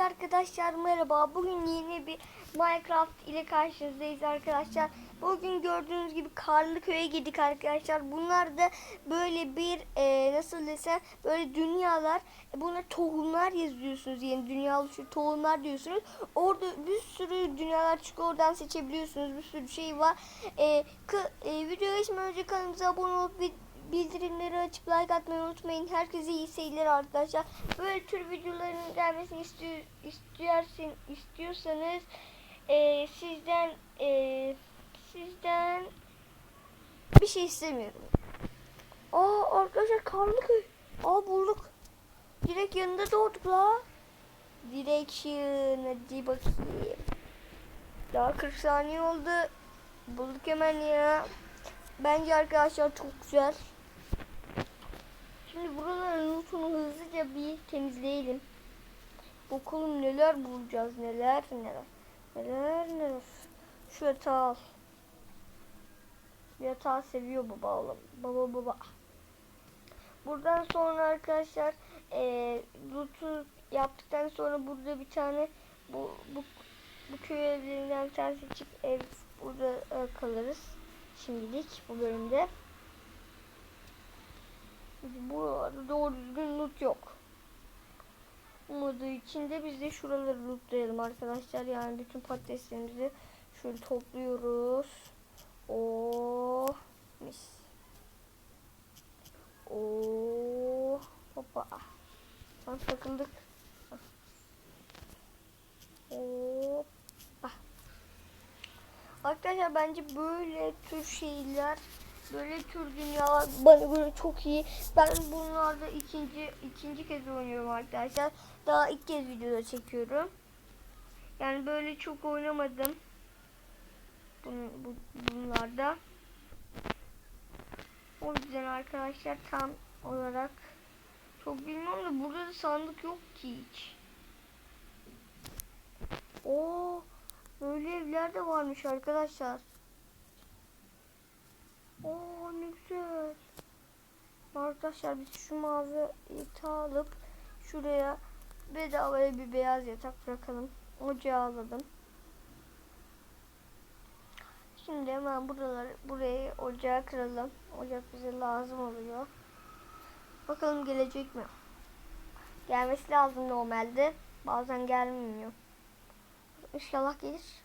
Evet arkadaşlar merhaba. Bugün yeni bir Minecraft ile karşınızdayız arkadaşlar. Bugün gördüğünüz gibi karlı köye girdik arkadaşlar. Bunlar da böyle bir e, nasıl desem böyle dünyalar. E, Buna tohumlar yazıyorsunuz. Yani dünya oluşu tohumlar diyorsunuz. Orada bir sürü dünyalar çıkıyor. Oradan seçebiliyorsunuz. Bir sürü şey var. E, e, videoya geçmeden önce kanalımıza abone olup bildirimleri açıp like atmayı unutmayın. Herkese iyi seyirler arkadaşlar. Böyle tür videoların gelmesini istiyor, istiyorsun, istiyorsanız e, sizden e, sizden bir şey istemiyorum. Aa arkadaşlar karlıköy. Aa bulduk. Direkt yanında doğduk la. Direction hadi bakayım. Daha 40 saniye oldu. Bulduk hemen ya. Bence arkadaşlar çok güzel. Şimdi buraların lootunu hızlıca bir temizleyelim. Bakalım neler bulacağız neler neler. Neler neler. Şu yatağı al. Yatağı seviyor baba oğlum. Baba baba. Buradan sonra arkadaşlar eee loot'u yaptıktan sonra burada bir tane bu bu bu köy evlerinden bir tane seçip ev burada e, kalırız. Şimdilik bu bölümde. Burada doğru düzgün loot yok. Olmadığı için de biz de şuraları lootlayalım arkadaşlar. Yani bütün patateslerimizi şöyle topluyoruz. Oo mis. Oo hoppa. Lan takıldık. Hoppa. Arkadaşlar bence böyle tür şeyler böyle tür dünyalar bana göre çok iyi. Ben bunlarda ikinci ikinci kez oynuyorum arkadaşlar. Daha ilk kez videoda çekiyorum. Yani böyle çok oynamadım. Bun, bu, bunlarda. O yüzden arkadaşlar tam olarak çok bilmiyorum da burada da sandık yok ki hiç. Oo, böyle evler de varmış arkadaşlar. Oo ne güzel. Arkadaşlar biz şu mavi yatağı alıp şuraya bedavaya bir beyaz yatak bırakalım. Ocağı alalım. Şimdi hemen buraları burayı ocağa kıralım. Ocak bize lazım oluyor. Bakalım gelecek mi? Gelmesi lazım normalde. Bazen gelmiyor. İnşallah gelir.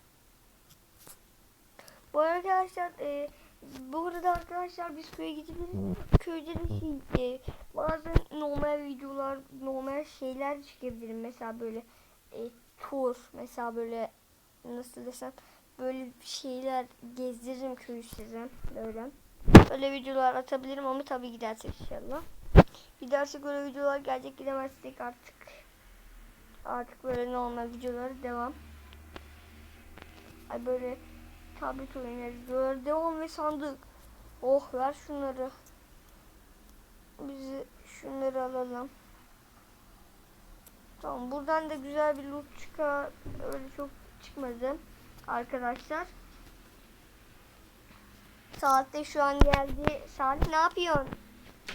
Bu arkadaşlar e, bu arada arkadaşlar biz köye gidebiliriz. Köyde de şey, e, bazen normal videolar, normal şeyler çıkabilirim. Mesela böyle e, tur, mesela böyle nasıl desem böyle şeyler gezdiririm köyü size böyle. Öyle videolar atabilirim ama tabii gidersek inşallah. Gidersek öyle videolar gelecek gidemezsek artık artık böyle normal videoları devam. Ay böyle tablet videoları devam ve sandık. Oh ver şunları. Bizi şunları alalım. Tamam buradan da güzel bir loot çıkar. Öyle çok çıkmadı arkadaşlar. Saat de şu an geldi. Saat ne yapıyorsun?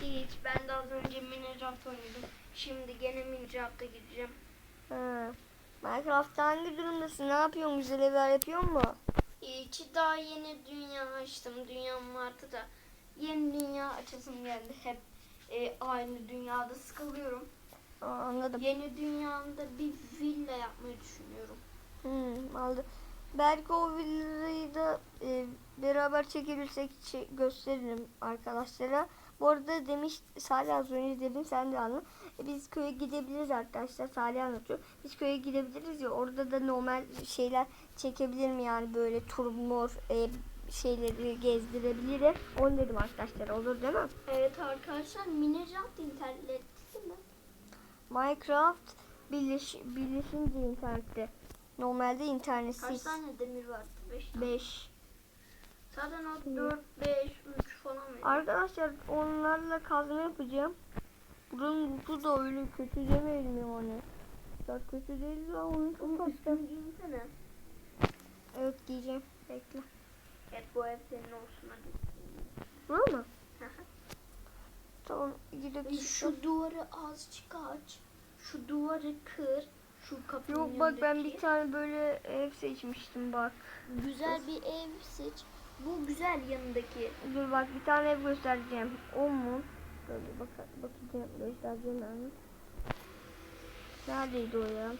Hiç. Ben de az önce Minecraft oynadım. Şimdi gene Minecraft'a gideceğim. Ha. Minecraft'ta hangi durumdasın? Ne yapıyorsun? Güzel evler yapıyor mu? Hiç daha yeni dünya açtım. Dünyam vardı da yeni dünya açasım geldi. Hep e, aynı dünyada sıkılıyorum. Aa, anladım. Yeni dünyamda bir villa yapmayı düşünüyorum. Hmm, aldı. Belki o villayı da e, beraber çekebilirsek çe- gösteririm arkadaşlara. Bu arada demiş Salih az önce dedim sen de anla. E, biz köye gidebiliriz arkadaşlar. Salih anlatıyor. Biz köye gidebiliriz ya orada da normal şeyler çekebilirim yani böyle tur mor e, şeyleri gezdirebilirim. Onu dedim arkadaşlar olur değil mi? Evet arkadaşlar Minecraft internette mi? Minecraft birleş, birleşince internette. Normalde Kaç internetsiz. tane demir vardı? 5 tane. 5. Zaten o 4, 5, 3 falan? Arkadaşlar onlarla kazma yapacağım. Buranın loot'u da öyle kötü demeyelim yani. Ya kötü değil ya onun çok giyinsene. Evet giyeceğim. Bekle. Evet bu ev senin olsun hadi. Var mı? Tamam gidip Şu duvarı azıcık aç. Şu duvarı kır. Şu kapının Yok bak ben yanındaki. bir tane böyle ev seçmiştim bak. Güzel bir ev seç. Bu güzel yanındaki. Dur bak bir tane ev göstereceğim. O mu? Böyle bak bakacağım göstereceğim ben. Neredeydi o ya?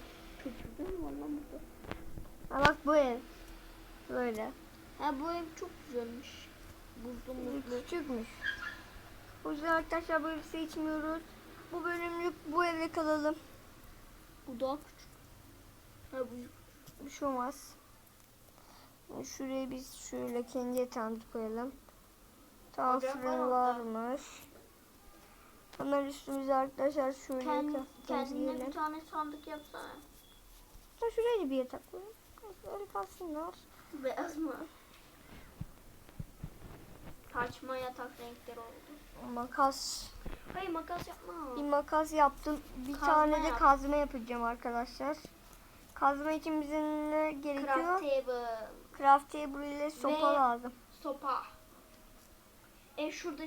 Değil mi valla burada? Ha bak bu ev. Böyle. Ha bu ev çok güzelmiş. Buzlu muzlu. Küçükmüş. O yüzden arkadaşlar bu evi seçmiyoruz. Bu bölümlük bu evde kalalım. Bu daha küçük. Ha bu Bir şey olmaz. Şuraya biz şöyle kendi yatağımızı koyalım. Fırın orada. varmış. Hemen üstümüze arkadaşlar şöyle Kendi, kendine bir tane sandık yapsana. Ha, şuraya da bir yatak koyalım. Öyle kalsınlar. Beyaz mı? Saçma yatak renkleri oldu. Makas. Hayır makas yapma. Bir makas yaptım. Bir Kazma tane de yap. kazma yapacağım arkadaşlar. Kazma için bize ne gerekiyor? Craft table. Craft table ile sopa Ve- lazım. Sopa. E şurada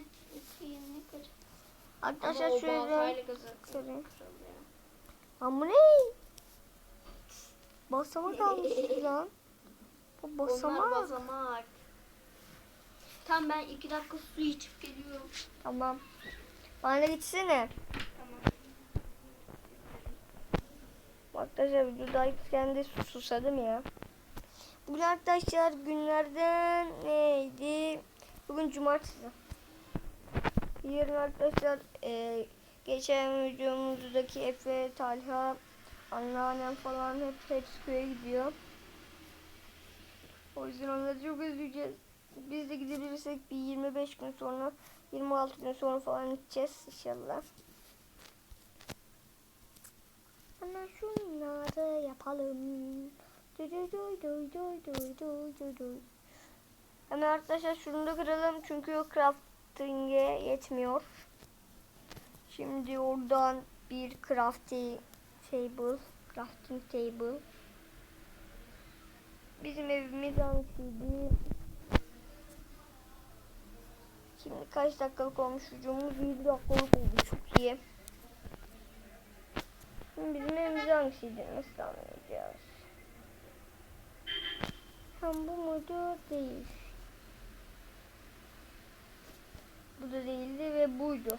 ne kaç? Arkadaşlar Ama şöyle bu ne? Basamak almışız lan. Bu Onlar basamak. basamak. Tamam ben iki dakika su içip geliyorum. Tamam. Bana da gitsene. Tamam. Arkadaşlar videodayken de sus- susadım ya. Bugün arkadaşlar günlerden neydi? Bugün cumartesi. Yarın arkadaşlar e, geçen videomuzdaki Efe, Talha, anneannem falan hep hepsi köye gidiyor. O yüzden onları çok özleyeceğiz. Biz de gidebilirsek bir 25 gün sonra 26 gün sonra falan gideceğiz inşallah. Ana şunları yapalım. Hemen arkadaşlar şunu da kıralım çünkü o crafting'e yetmiyor. Şimdi oradan bir crafting table, crafting table. Bizim evimiz hangisiydi? Şimdi kaç dakikalık olmuş videomuz? 7 dakikalık oldu çok iyi. Şimdi bizim evimiz hangisiydi? Nasıl anlayacağız? Hem bu muydu? Değil. Bu da değildi ve buydu.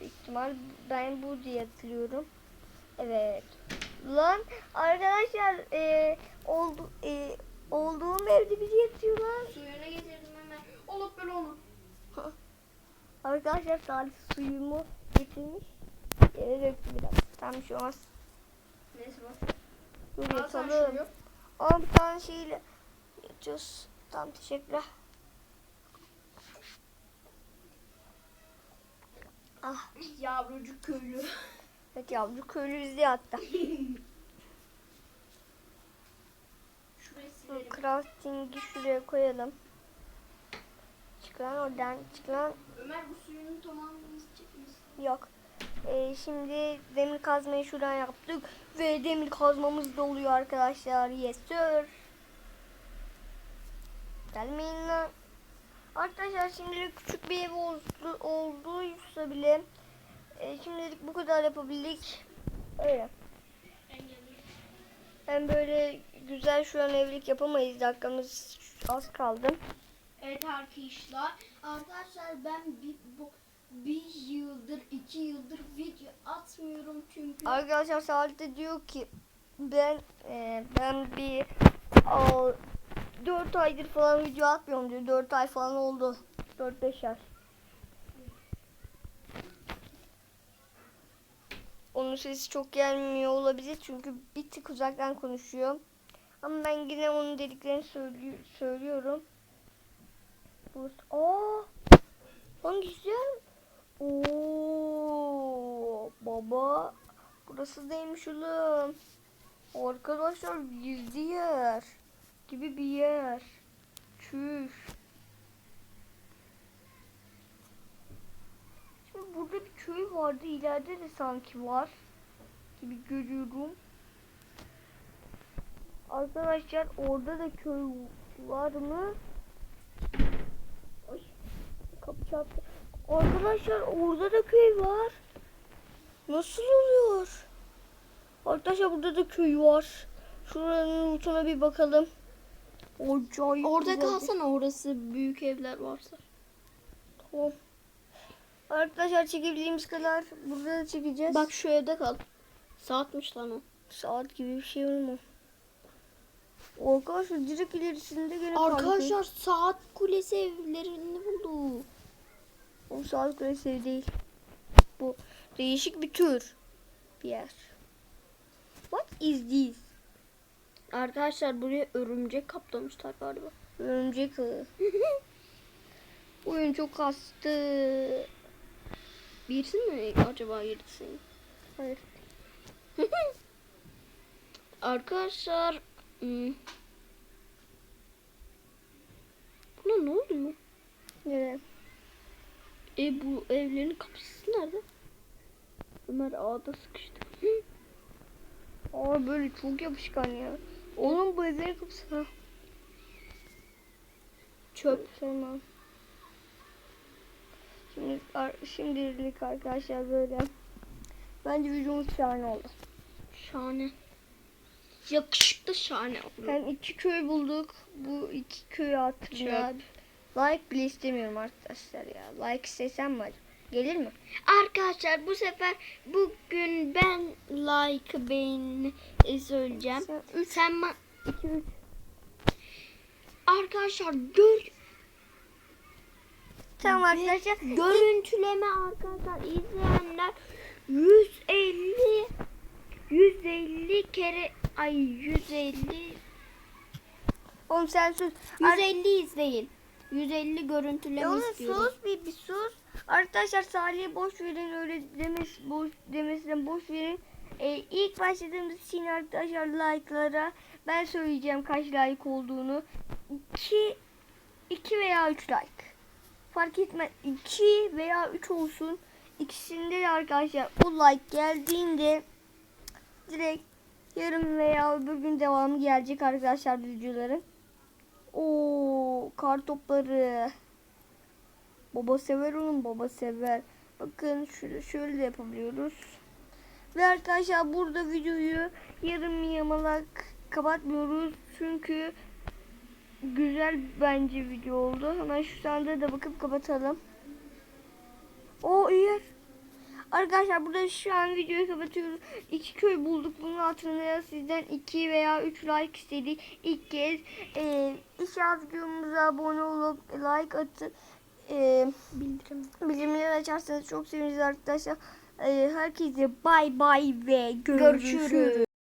Büyük ihtimal ben bu diye hatırlıyorum. Evet. Lan arkadaşlar e, oldu, e, olduğum evde biri yatıyor lan. Suyunu getirdim hemen. Olup böyle olur. Arkadaşlar Salih suyumu getirmiş. Yere döktü biraz. Tam bir şey olmaz. Neyse bak. Dur yatalım. Ama bir tane şeyle yatıyoruz. Tamam teşekkürler. Ah Yavrucuk köylü. evet yavru köylü bizde hatta. Bu crafting'i şuraya koyalım. Çıkan oradan çıkan Ömer bu suyunun tamamını içecek misin? yok. Ee, şimdi demir kazmayı şuradan yaptık ve demir kazmamız da oluyor arkadaşlar. Yes sir. Gelmeyin lan. Arkadaşlar şimdilik küçük bir ev oldu, olduysa bile e, şimdilik bu kadar yapabildik. Öyle. Ben böyle güzel şu an evlilik yapamayız. Dakikamız az kaldı. Evet arkadaşlar. Arkadaşlar ben bir, bu, bir yıldır, iki yıldır video atmıyorum çünkü. Arkadaşlar Salih diyor ki ben e, ben bir 4 aydır falan video atmıyorum diyor. 4 ay falan oldu. 4-5 ay. Onun sesi çok gelmiyor olabilir çünkü bir tık uzaktan konuşuyor. Ama ben yine onun dediklerini söylü- söylüyorum. Bu Aa! Güzel. Oo baba. Burası değilmiş oğlum. Arkadaşlar gizli yer. Gibi bir yer. Çüş. Şimdi burada bir köy vardı. İleride de sanki var. Gibi görüyorum. Arkadaşlar orada da köy var mı? Ay, kapı çarptı. Arkadaşlar orada da köy var. Nasıl oluyor? Arkadaşlar burada da köy var. Şuranın uçuna bir bakalım. Acayip Orada kalsana orası büyük evler varsa. Tamam. Arkadaşlar çekebildiğimiz kadar burada da çekeceğiz. Bak şu evde kal. Saatmiş lan o. saat gibi bir şey olma. Arkadaşlar direkt ilerisinde gene kaldı. Arkadaşlar saat kulesi evlerini buldu. Saat kulesi ev değil. Bu değişik bir tür bir yer. What is this? Arkadaşlar buraya örümcek kaplamışlar galiba. Örümcek ağı. Oyun çok kastı. Birisi mi acaba girdi Hayır. Arkadaşlar hmm. Buna ne oluyor? Neden? E bu evlerin kapısı nerede? Ömer ağda sıkıştı. Aa böyle çok yapışkan ya. Oğlum bu evlerin kapısı. Ha. Çöp. Tamam. Şimdi şimdilik arkadaşlar böyle. Bence videomuz şahane oldu. Şahane. Yakışıklı şahane oldu. Hem iki köy bulduk. Bu iki köyü hatırlar. Like bile istemiyorum arkadaşlar ya. Like istesem mi acaba? Gelir mi? Arkadaşlar bu sefer bugün ben like beğeni söyleyeceğim. Sen Sen ma- 2 3 arkadaşlar gör Tamam arkadaşlar. görüntüleme arkadaşlar izleyenler 150 150 kere ay 150 Oğlum sen sus. Ar- 150 izleyin. 150 görüntüleme Ya istiyorum. sus bir, bir sus. Arkadaşlar Salih'e boş verin öyle demes boş demesinden boş verin. Ee, ilk başladığımız için arkadaşlar like'lara ben söyleyeceğim kaç like olduğunu. 2 2 veya 3 like. Fark etmez. 2 veya 3 olsun. İkisinde de arkadaşlar o like geldiğinde direkt yarın veya öbür gün devamı gelecek arkadaşlar videoların. Oo kar topları. Baba sever onun baba sever. Bakın şöyle şöyle de yapabiliyoruz. Ve arkadaşlar burada videoyu yarım yamalak kapatmıyoruz. Çünkü güzel bence video oldu. Hemen şu sandığa da bakıp kapatalım. O iyi. Arkadaşlar burada şu an videoyu kapatıyoruz. İki köy bulduk. Bunun altına sizden iki veya üç like istedik. İlk kez e, inşallah videomuza abone olup like atıp e, Bildirim. bildirimleri açarsanız çok seviniriz arkadaşlar. E, herkese bay bay ve görüşürüz. Görüşürüz.